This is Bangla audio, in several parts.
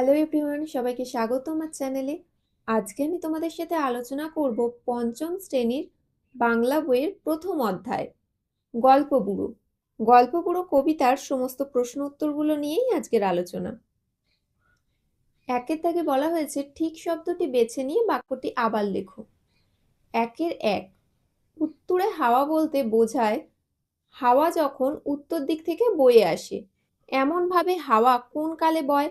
হ্যালো এভরিওয়ান সবাইকে স্বাগত আমার চ্যানেলে। আজকে আমি তোমাদের সাথে আলোচনা করব পঞ্চম শ্রেণির বাংলা বইয়ের প্রথম অধ্যায় গল্প বুড়ো গল্প বুড়ো কবিতার সমস্ত প্রশ্ন উত্তরগুলো নিয়েই আজকের আলোচনা। একের তাকে বলা হয়েছে, ঠিক শব্দটি বেছে নিয়ে বাক্যটি আবার লেখো। একের এক, উত্তরে হাওয়া বলতে বোঝায়, হাওয়া যখন উত্তর দিক থেকে বয়ে আসে, এমনভাবে হাওয়া কোন কালে বয়?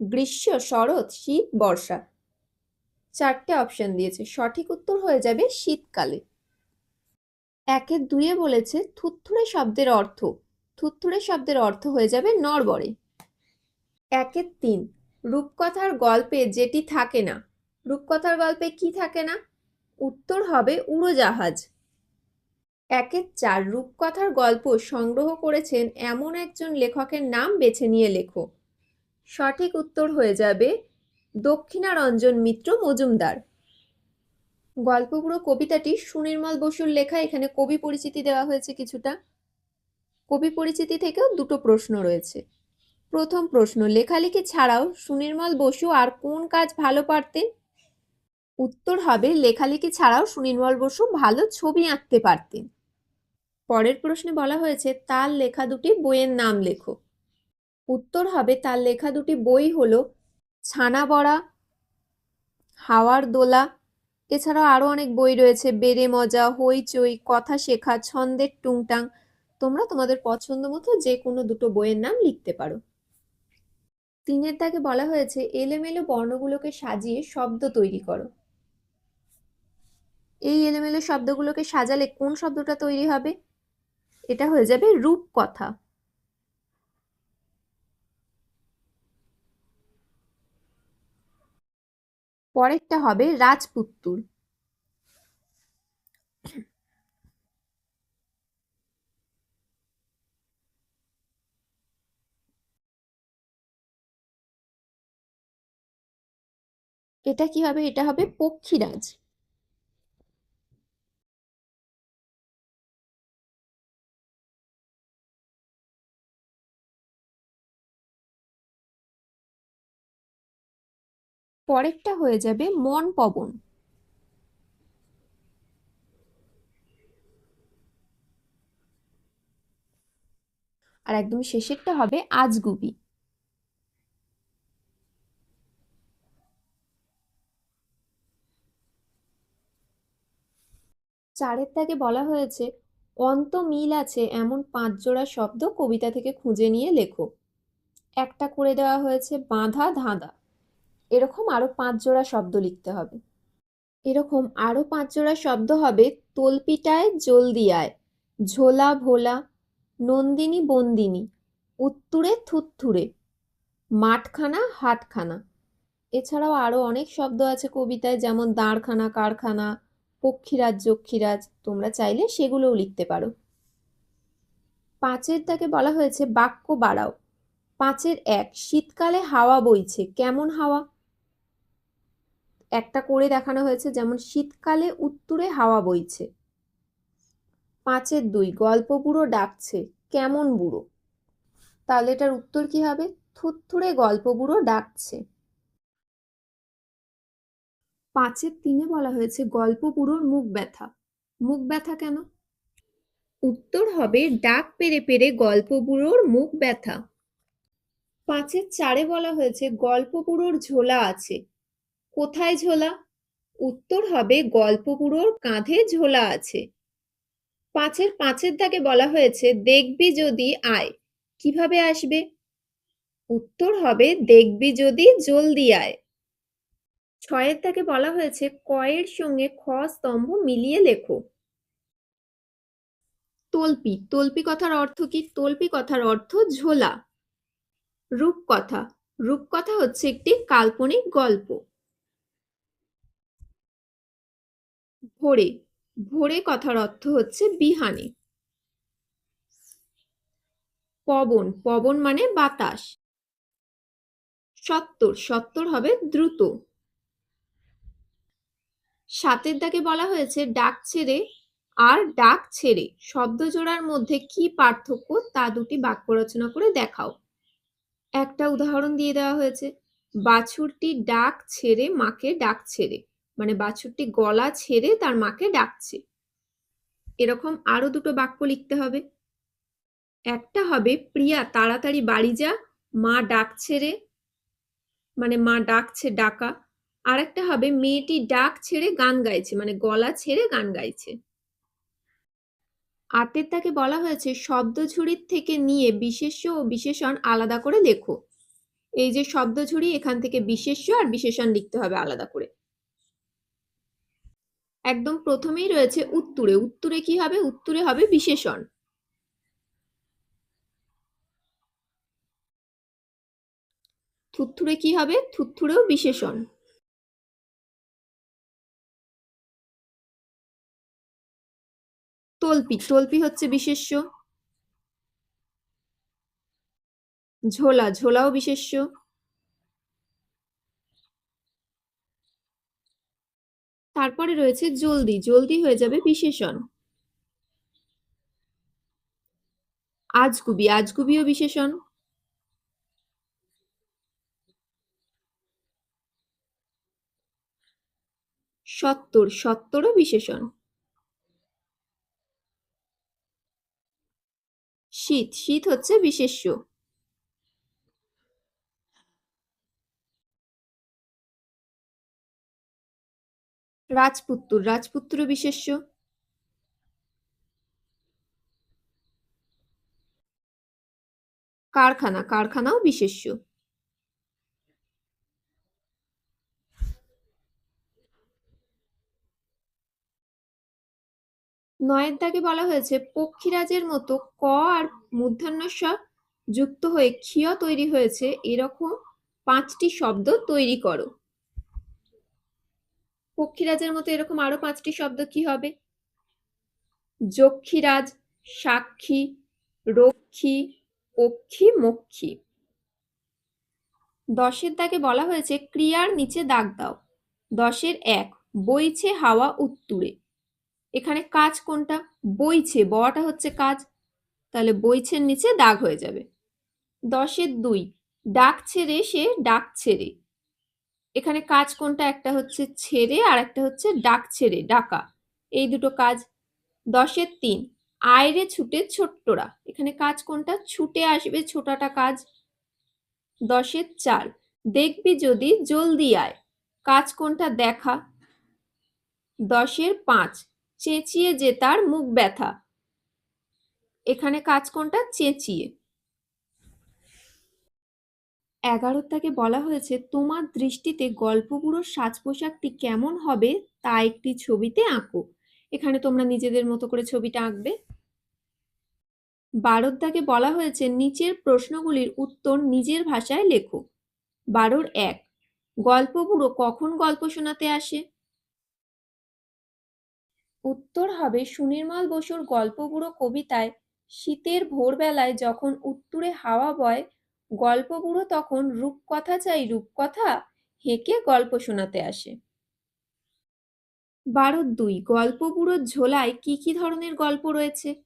গ্রীষ্ম, শরৎ, শীত, বর্ষা। চারটে অপশন দিয়েছে। সঠিক উত্তর হয়ে যাবে শীতকালে। একের দুইয়ে বলেছে থুত্থুড়ে শব্দের অর্থ। থুত্থুড়ে শব্দের অর্থ হয়ে যাবে নরবরে একের তিন, রূপকথার গল্পে যেটি থাকে না। রূপকথার গল্পে কি থাকে না? উত্তর হবে উড়োজাহাজ। একের চার, রূপকথার গল্প সংগ্রহ করেছেন এমন একজন লেখকের নাম বেছে নিয়ে লেখো। সঠিক উত্তর হয়ে যাবে দক্ষিণারঞ্জন মিত্র মজুমদার। গল্পগুলো কবিতাটি সুনির্মল বসুর লেখা এখানে কবি পরিচিতি দেওয়া হয়েছে কিছুটা। কবি পরিচিতি থেকেও দুটো প্রশ্ন রয়েছে। প্রথম প্রশ্ন, লেখালেখি ছাড়াও সুনির্মল বসু আর কোন কাজ ভালো পারতেন? উত্তর হবে, লেখালেখি ছাড়াও সুনির্মল বসু ভালো ছবি আঁকতে পারতেন। পরের প্রশ্নে বলা হয়েছে তার লেখা দুটি বইয়ের নাম লেখো। উত্তর হবে, তার লেখা দুটি বই হলো ছানা বড়া হাওয়ার দোলা। এছাড়াও আরও অনেক বই রয়েছে, বেড়ে মজা, হইচই, কথা শেখা, ছন্দের টুংটাং। তোমরা তোমাদের পছন্দ মতো যে কোনো দুটো বইয়ের নাম লিখতে পারো। তিনের দাগে বলা হয়েছে, এলোমেলো বর্ণগুলোকে সাজিয়ে শব্দ তৈরি করো। এই এলোমেলো শব্দগুলোকে সাজালে কোন শব্দটা তৈরি হবে? এটা হয়ে যাবে রূপকথা। পরেরটা হবে রাজপুত্তুর। এটা কি হবে? এটা হবে পক্ষীরাজ। পরেরটা হয়ে যাবে মন পবন। আর একদম শেষেরটা হবে আজগুবি চারের তাকে বলা হয়েছে, অন্ত মিল আছে এমন পাঁচ জোড়া শব্দ কবিতা থেকে খুঁজে নিয়ে লেখো। একটা করে দেওয়া হয়েছে বাঁধা ধাঁধা। এরকম আরও পাঁচ জোড়া শব্দ লিখতে হবে। এরকম আরও পাঁচ জোড়া শব্দ হবে, তলপিটায় জলদিয়ায়, ঝোলা ভোলা, নন্দিনী বন্দিনী, উত্তুরে থুত্থুরে মাঠখানা হাটখানা। এছাড়াও আরও অনেক শব্দ আছে কবিতায়, যেমন দাঁড়খানা কারখানা, পক্ষীরাজ, যক্ষীরাজ, তোমরা চাইলে সেগুলোও লিখতে পারো। পাঁচের তাকে বলা হয়েছে বাক্য বাড়াও। পাঁচের এক, শীতকালে হাওয়া বইছে, কেমন হাওয়া? একটা করে দেখানো হয়েছে, যেমন শীতকালে উত্তুরে হাওয়া বইছে। পাঁচের দুই, গল্প বুড়ো ডাকছে, কেমন বুড়ো? তাহলে এটার উত্তর কি হবে? থুত্থুরে গল্প বুড়ো ডাকছে। পাঁচের তিনে বলা হয়েছে, গল্প বুড়োর মুখ ব্যথা। মুখ ব্যথা কেন? উত্তর হবে, ডাক পেরে পেরে গল্প বুড়োর মুখ ব্যথা। পাঁচের চারে বলা হয়েছে, গল্প বুড়োর ঝোলা আছে কোথায় ঝোলা? উত্তর হবে গল্প বুড়োর কাঁধে ঝোলা আছে। পাঁচের পাঁচের দাগে বলা হয়েছে, দেখবি যদি আয়। কীভাবে আসবে? উত্তর হবে, দেখবি যদি জলদি আয়। ছয়ের দাগে বলা হয়েছে, কয়ের সঙ্গে খ স্তম্ভ মিলিয়ে লেখো। তল্পি তল্পি কথার অর্থ কি? তল্পি কথার অর্থ ঝোলা। রূপকথা রূপকথা হচ্ছে একটি কাল্পনিক গল্প। ভোরে। ভোরে কথার অর্থ হচ্ছে বিহানে। পবন পবন মানে বাতাস। সত্তর সত্তর হবে দ্রুত। সাতের দাগে বলা হয়েছে, ডাক ছেড়ে আর ডাক ছেড়ে। শব্দ জোড়ার মধ্যে কি পার্থক্য তা দুটি বাক্য রচনা করে দেখাও। একটা উদাহরণ দিয়ে দেওয়া হয়েছে, বাছুরটি ডাক ছেড়ে, মাকে ডাক ছেড়ে। মানে বাছুরটি গলা ছেড়ে তার মাকে ডাকছে। এরকম আরও দুটো বাক্য লিখতে হবে। একটা হবে, প্রিয়া, তাড়াতাড়ি বাড়ি যা, মা ডাকছে রে। মানে মা ডাকছে, ডাকা। আর একটা হবে, মেয়েটি ডাক ছেড়ে গান গাইছে। মানে গলা ছেড়ে গান গাইছে। আটের তাকে বলা হয়েছে, শব্দঝুড়ির থেকে নিয়ে বিশেষ্য ও বিশেষণ আলাদা করে লেখো। এই যে শব্দঝুড়ি, এখান থেকে বিশেষ্য আর বিশেষণ লিখতে হবে আলাদা করে। একদম প্রথমেই রয়েছে উত্তরে। উত্তরে কি হবে? উত্তরে হবে বিশেষণ। থুত্থুরে কি হবে? থুত্থুরেও বিশেষণ। তল্পি। তল্পি হচ্ছে বিশেষ্য। ঝোলা। ঝোলাও বিশেষ্য। তারপরে রয়েছে জলদি জলদি হয়ে যাবে বিশেষণ। আজগুবি, আজগুবিও বিশেষণ। সত্তর, সত্তরও বিশেষণ। শীত শীত হচ্ছে বিশেষ্য। রাজপুত্তুর রাজপুত্র বিশেষ্য? কারখানা, কারখানাও বিশেষ্য। নয়ের দাগে বলা হয়েছে, পক্ষীরাজের মতো ক আর মূর্ধন্য যুক্ত হয়ে ক্ষীয় তৈরি হয়েছে, এরকম পাঁচটি শব্দ তৈরি করো। পক্ষীরাজের মতো এরকম আরও পাঁচটি শব্দ কি হবে? যক্ষীরাজ, সাক্ষী, রক্ষী, পক্ষী, মক্ষী। দশের দাগে বলা হয়েছে, ক্রিয়ার নিচে দাগ দাও। দশের এক, বইছে হাওয়া উত্তুরে। এখানে কাজ কোনটা? বইছে, বওয়াটা হচ্ছে কাজ। তাহলে বইছের নিচে দাগ হয়ে যাবে। দশের দুই ডাক ছেড়ে সে ডাক ছেড়ে এখানে কাজ কোনটা? একটা হচ্ছে ছেড়ে আর একটা হচ্ছে ডাক ছেড়ে, ডাকা। এই দুটো কাজ দশের তিন। আয়রে ছুটে ছোট্টরা। এখানে কাজ কোনটা? ছুটে আসবে ছোটাটা কাজ দশের চার। দেখবি যদি জলদি আয়। কাজ কোনটা? দেখা। দশের পাঁচ। চেঁচিয়ে যে তার মুখ ব্যথা। এখানে কাজ কোনটা? চেঁচিয়ে। এগারোর তাকে বলা হয়েছে, তোমার দৃষ্টিতে গল্পগুলোর সাজ পোশাকটি কেমন হবে তা একটি ছবিতে আঁকো। এখানে তোমরা নিজেদের মতো করে ছবিটা আঁকবে। বারোর দাগে বলা হয়েছে, নিচের প্রশ্নগুলির উত্তর নিজের ভাষায় লেখো। বারোর এক গল্প বুড়ো কখন গল্প শোনাতে আসে? উত্তর হবে, সুনির্মল বসুর গল্পগুড়ো কবিতায় শীতের ভোরবেলায় যখন উত্তুরে হাওয়া বয় গল্পগুড়ো তখন রূপকথা চাই রূপকথা, হেঁকে গল্প শোনাতে আসে। বারো দুই গল্পগুড়োর ঝোলায় কি কি ধরনের গল্প রয়েছে?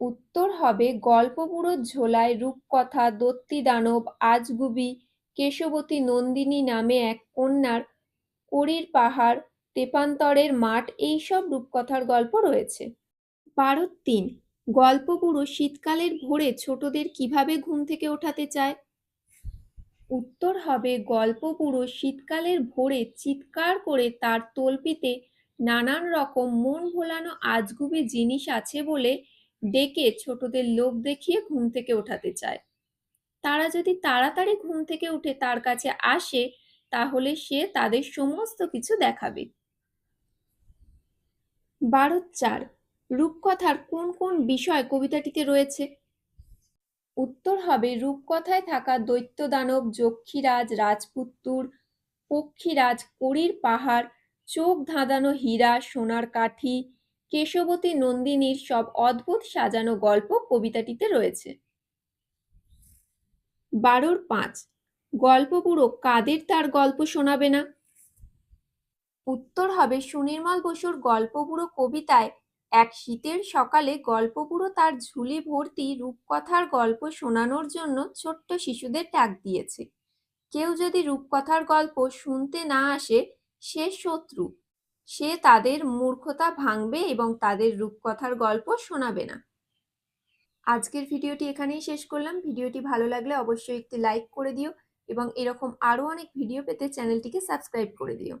উত্তর হবে গল্পগুড়োর ঝোলায় রূপকথা, দত্তি দানব, আজগুবি, কেশবতী নন্দিনী নামে এক কন্যার করির পাহাড়, তেপান্তরের মাঠ, এইসব রূপকথার গল্প রয়েছে। বারো তিন গল্পগুরু শীতকালের ভোরে ছোটদের কীভাবে ঘুম থেকে ওঠাতে চায়? উত্তর হবে, গল্পগুরু শীতকালের ভোরে চিৎকার করে তার তলপিতে নানান রকম মন ভোলানো আজগুবি জিনিস আছে বলে ডেকে ছোটদের লোক দেখিয়ে ঘুম থেকে ওঠাতে চায়। তারা যদি তাড়াতাড়ি ঘুম থেকে উঠে তার কাছে আসে, তাহলে সে তাদের সমস্ত কিছু দেখাবে। বারো চার রূপকথার কোন কোন বিষয় কবিতাটিতে রয়েছে? উত্তর হবে, রূপকথায় থাকা দৈত্য দানব যক্ষীরাজ, রাজপুত্তুর, পক্ষীরাজ করির পাহাড়, চোখ ধাঁধানো হীরা, সোনার কাঠি, কেশবতী নন্দিনীর সব অদ্ভুত সাজানো গল্প কবিতাটিতে রয়েছে। বারোর পাঁচ, গল্প গল্পগুলো কাদের তার গল্প শোনাবে না? উত্তর হবে, সুনির্মল বসুর গল্পগুলো কবিতায় এক শীতের সকালে গল্পগুলো তার ঝুলি ভর্তি রূপকথার গল্প শোনানোর জন্য ছোট্ট শিশুদের ডাক দিয়েছে। কেউ যদি রূপকথার গল্প শুনতে না আসে, সে শত্রু। সে তাদের মূর্খতা ভাঙবে এবং তাদের রূপকথার গল্প শোনাবে না। আজকের ভিডিওটি এখানেই শেষ করলাম। ভিডিওটি ভালো লাগলে অবশ্যই একটি লাইক করে দিও এবং এরকম আরও অনেক ভিডিও পেতে চ্যানেলটিকে সাবস্ক্রাইব করে দিও।